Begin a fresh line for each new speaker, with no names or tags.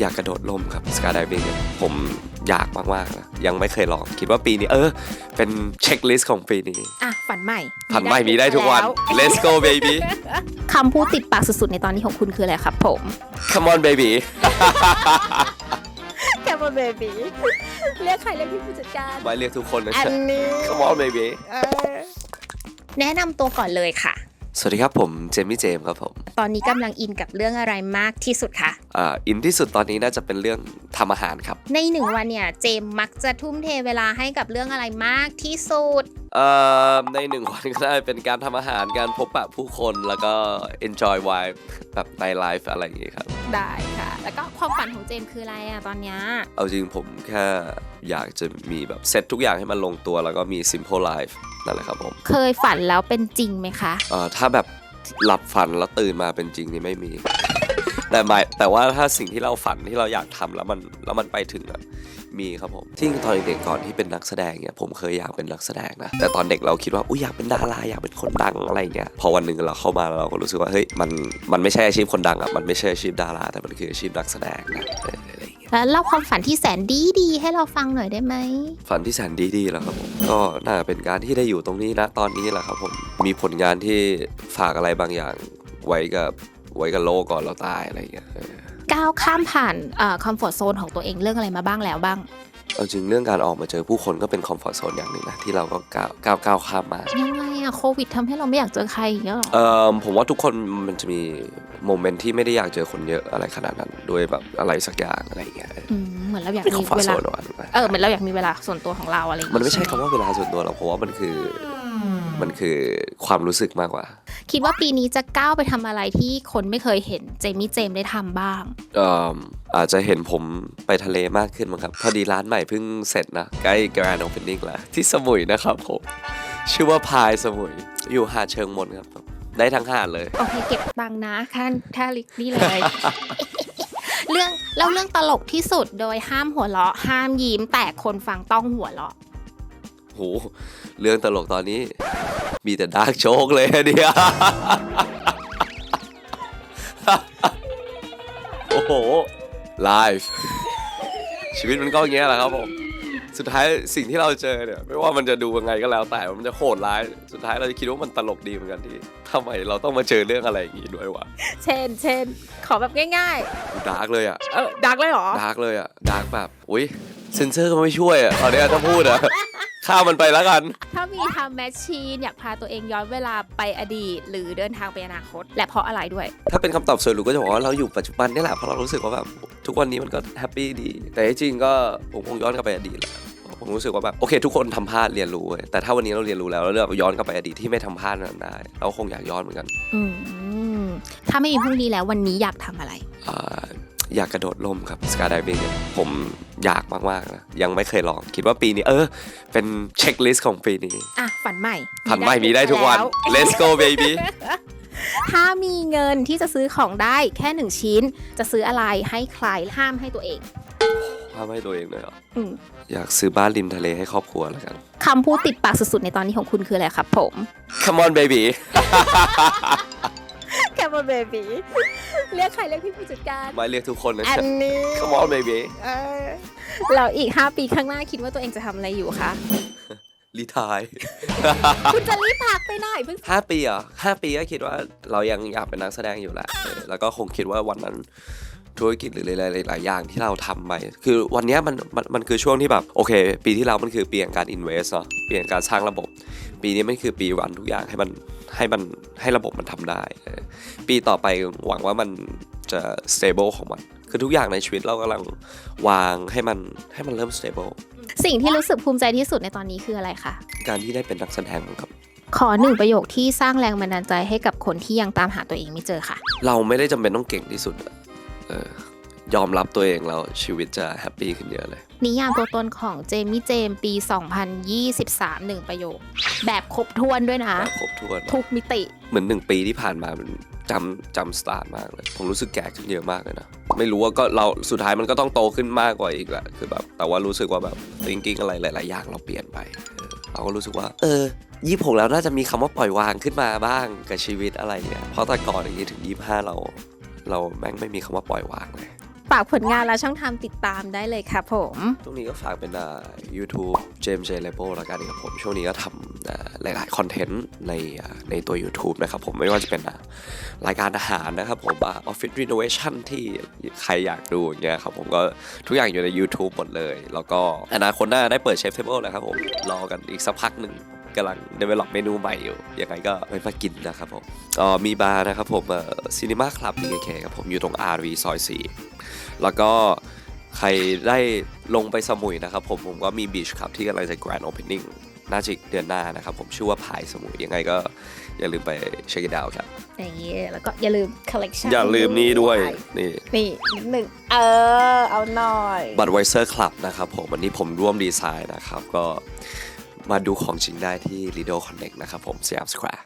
อยากกระโดดร่มครับสกาย i ด i n g ผมอยากมากๆนะยังไม่เคยลองคิดว่าปีนี้เออ เป็นเช็คลิสต์ของปีนี้
อะ ฝันใหม่
ผันใหม่มีได้ทุกวัน
แล้ว
let's go baby
คำพูดติดปากสุดๆ ในตอนนี้ของคุณคืออะไรครับผม
come on baby
แคมเบเบบีเรียกใครเรียกพี่ผู้จัดการ
ไม่เรียกทุกคนนะ
อันนี้
come on baby
แนะนำตัวก่อนเลยค่ะ
สวัสดีครับผมเจมี่เจมส์ครับผม
ตอนนี้กำลังอินกับเรื่องอะไรมากที่สุดคะ
อ่าอินที่สุดตอนนี้น่าจะเป็นเรื่องทำอาหารครับ
ในหนึ่งวันเนี่ยเจมส์มักจะทุ่มเทเวลาให้กับเรื่องอะไรมากที่สุด
เอ่อในหนึ่งวันก็ได้เป็นการทำอาหารการพบปะผู้คนแล้วก็ enjoy vibe แบบในไลฟ์อะไรอย่างงี้ครับ
ได้ค่ะ แล้วก็ความฝันของเจมส์คืออะไรอะตอนเนี้ย
เอาจริงผมแค่อยากจะมีแบบเซตทุกอย่างให้มันลงตัวแล้วก็มี simple life นั่นแหละครับผม
เคยฝันแล้วเป็นจริงไหมคะ
เอ่อถ้าแบบ หลับฝันแล้วตื่นมาเป็นจริงนี่ไม่มี แต่หมายแต่ว่าถ้าสิ่งที่เราฝันที่เราอยากทำแล้วมันแล้วมันไปถึงอะมีครับผมที่ตอนเด็กก่อนที่เป็นนักแสดงเนี่ยผมเคยอยากเป็นนักแสดงนะแต่ตอนเด็กเราคิดว่าอุ้ยอยากเป็นดาราอยากเป็นคนดังอะไรเงี้ยพอวันหนึ่งเราเข้ามาเราก็รู้สึกว่าเฮ้ยมันมันไม่ใช่อาชีพคนดังอะมันไม่ใช่อาชีพดาราแต่มันคืออาชีพนักแสดงนะ เอออะไรอย่างเงี้ย
แล้วเล่าความฝันที่แสนดีดีๆให้เราฟังหน่อยได้ไหม
ฝันที่แสนดีๆแล้วครับผมก็น่าจะเป็นการที่ได้อยู่ตรงนี้นะตอนนี้แหละครับผมมีผลงานที่ฝากอะไรบางอย่างไว้กับไว้กับโลกก่อนเราตายอะไรอย่างเงี้ยเออ
ก้าวข้ามผ่านคอมฟอร์ทโซนของตัวเองเรื่องอะไรมาบ้างแล้วบ้าง
เอาจริงเรื่องการออกมาเจอผู้คนก็เป็นคอมฟอร์ทโซนอย่างหนึ่งนะที่เราก็ก้าวก้าวก้าวข้ามมา
ยังไงอะโควิดทำให้เราไม่อยากเจอใครอย่างเงี้ยหรอ
เอ่อผมว่าทุกคนมันจะมีโมเมนต์ที่ไม่ได้อยากเจอคนเยอะอะไรขนาดนั้นด้วยแบบอะไรสักอย่างอะไรอย่างเงี้ย
อืมเหมือนเราอยาก
เป็นค
มี
อมฟอร์
เว
ทโซ
ลาน
ว่ะ
เออเหมือนเราอยากมีเวลาส่วนตัวของเราอะไรอย่าง
มันไม่ใช่
ห
คำว่าเวลาส่วนตัวหรอกเพราะว่ามันคือ มันคือความรู้สึกมากกว่า
คิดว่าปีนี้จะก้าวไปทำอะไรที่คนไม่เคยเห็นเจมี่เจมส์ได้ทำบ้าง
เอ่ออาจจะเห็นผมไปทะเลมากขึ้นมั้งครับ พอดีร้านใหม่เพิ่งเสร็จนะ ใกล้ Grand Opening แล้ว ที่สมุยนะครับผม ชื่อว่าพายสมุย อยู่หาดเชิงมนครับผมได้ทั้งหาดเลย
โอเคเก็บตังค์นะค่าค่าลิกนี่เลย เรื่องเล่าเรื่องตลกที่สุดโดยห้ามหัวเราะ ห้ามยิ้มแต่คนฟังต้องหัวเราะ
โห เรื่องตลกตอนนี้ มีแต่ดาร์กโชคเลยอะเนี่ยโอ้โหไลฟ์ชีวิตมันก็อย่างเงี้ยแหละครับผมสุดท้ายสิ่งที่เราเจอเนี่ยไม่ว่ามันจะดูยังไงก็แล้วแต่มันจะโหดร้ายสุดท้ายเราจะคิดว่ามันตลกดีเหมือนกันที่ทำไมเราต้องมาเจอเรื่องอะไรอย่างงี้ด้วยวะ
เช่นเช่นขอแบบง่าย
ดาร์กเลยอะ
ๆเออดักเลยเหรอ
ดาร์กเลยอะดาร์กแบบอุ้ยเซนเซอร์ก็ไม่ช่วยอะตอนเนี้ยถ้าพูดอะ ข้ามมันไปแล้วกัน
ถ้ามีทำแมชชีนอยากพาตัวเองย้อนเวลาไปอดีต หรือเดินทางไปอนาคต และเพราะอะไรด้วย
ถ้าเป็นคำตอบส่วนรู้ก็จะบอกว่าเราอยู่ปัจจุบันนี่แหละเพราะเรารู้สึกว่าแบบทุกวันนี้มันก็แฮปปี้ดี แต่ที่จริงก็ผมคงย้อนกลับไปอดีตแหละผมรู้สึกว่าแบบโอเค ทุกคนทำพลาดเรียนรู้เว้ยแต่ถ้าวันนี้เราเรียนรู้แล้วแล้วเราย้อนกลับไปอดีตที่ไม่ทำพลาดนั้นได้ เราคงอยากย้อนเหมือนกัน
อืม ถ้าไม่มีพรุ่งนี้แล้ววันนี้อยากทำอะไร
อ่า อยากกระโดดร่มครับสกาย i ด i n g ผมอยากมากๆนะยังไม่เคยลองคิดว่าปีนี้เออ เป็นเช็คลิสต์ของปีนี้
อะ ฝันใหม่
ผันใหม่มีได้ทุกวัน
แล้ว
let's go baby
ถ้ามีเงินที่จะซื้อของได้แค่หนึ่งชิ้น จะซื้ออะไรให้ใครห้ามให้ตัวเอง
ห้ามให้ตัวเองเลยเหรอ
อืม
อยากซื้อบ้านริมทะเลให้ครอบครัวแล้วกัน
คำพูดติดปากสุดๆในตอนนี้ของคุณคืออะไรครับผม
come on baby
แคม เบบีเรียกใครเรียกพี่ผู้จัดการ
ไม่เรียกทุกคนนะ
อันนี้
come on baby
เราอีก 5 ปีข้างหน้าคิดว่าตัวเองจะทำอะไรอยู่คะ
รีทาย
คุณจะรีบพักไปหน่อยเพิ่ง
ห้าปีเหรอะห้าปีก็คิดว่าเรายังอยากเป็นนักแสดงอยู่แหละเออแล้วก็คงคิดว่าวันนั้นธุรกิจหรือหลายๆหลายๆอย่างที่เราทำไป คือวันเนี้ยมันมันมันคือช่วงที่แบบ โอเค ปีที่แล้วมันคือปีแห่งการ invest เนาะปีแห่งการสร้างระบบ ปีนี้มันคือปีรันทุกอย่างให้มันให้มันให้ระบบมันทำได้เออปีต่อไปหวังว่ามันจะ stable ของมันคือทุกอย่างในชีวิตเรากำลังวางให้มันให้มันเริ่ม stable
สิ่งที่รู้สึกภูมิใจที่สุดในตอนนี้คืออะไรคะ
การที่ได้เป็นนักแสดงครับ
ขอหนึ่งประโยคที่สร้างแรงบันดาลใจให้กับคนที่ยังตามหาตัวเองไม่เจอค่ะ
เราไม่ได้จำเป็นต้องเก่งที่สุดอะเออ ยอมรับตัวเองแล้วชีวิตจะแฮปปี้ขึ้นเยอะเลย
นิยามตัวตนของเจมี่เจมส์ปี 2023หนึ่งประโยค แบบครบถ้วนด้วยนะ
แบบครบถ้วน
ทุกมิติ
เหมือนหนึ่งปีที่ผ่านมามันจำจำสตาร์ทมากเลย ผมรู้สึกแก่ขึ้นเยอะมากเลยนะ ไม่รู้ว่าก็เราสุดท้ายมันก็ต้องโตขึ้นมากกว่าอีกแหละคือแบบแต่ว่ารู้สึกว่าแบบ thinking อะไรหลาย ๆ อย่างเราเปลี่ยนไปเออเราก็รู้สึกว่า เออยี่หกแล้วน่าจะมีคำว่าปล่อยวางขึ้นมาบ้างกับชีวิตอะไรเนี่ยเพราะแต่ก่อนอย่างนี้ถึงยี่ห้าเรา เราแม่งไม่มีคำว่าปล่อยวางเลย
ฝากผลงานและช่องทางติดตามได้เลยครับผม
ตรงนี้ก็ฝากเป็นอ่า YouTube James J Lebo แล้วกันครับผม ช่วงนี้ก็ทำอ่าหลายๆคอนเทนต์ในอ่าในตัว YouTube นะครับผมไม่ว่าจะเป็นอ่ารายการอาหารนะครับผมอ่า Office Renovation ที่ใครอยากดูอย่างเงี้ยครับผมก็ทุกอย่างอยู่ใน YouTube หมดเลย แล้วก็อนาคตหน้าได้เปิดเชฟเทเบิลแล้วครับผมรอกันอีกสักพักหนึ่ง กำลัง develop เมนูใหม่อยู่ ยังไงก็ไปมากินนะครับผมก็มีบาร์นะครับผมซีนีมาคลับ BKK ครับผมอยู่ตรง RV ซอย 4 แล้วก็ใครได้ลงไปสมุยนะครับผมผมก็มีบีชคลับที่กำลังจะ Grand Opening น่าจะเดือนหน้านะครับผมชื่อว่าพายสมุยยังไงก็อย่าลืมไปเช็ค it out ครับ
นี่แล้วก็อย่าลืม collection
อย่าลืมนี่ด้วย นี่
นี่นิดหนึ่งเออ เอาหน่อย
บัตรไวเซอร์คลับนะครับผมวันนี้ผมร่วมดีไซน์นะครับ ก็ มาดูของจริงได้ที่ Lido Connect นะครับผมสยามสแควร์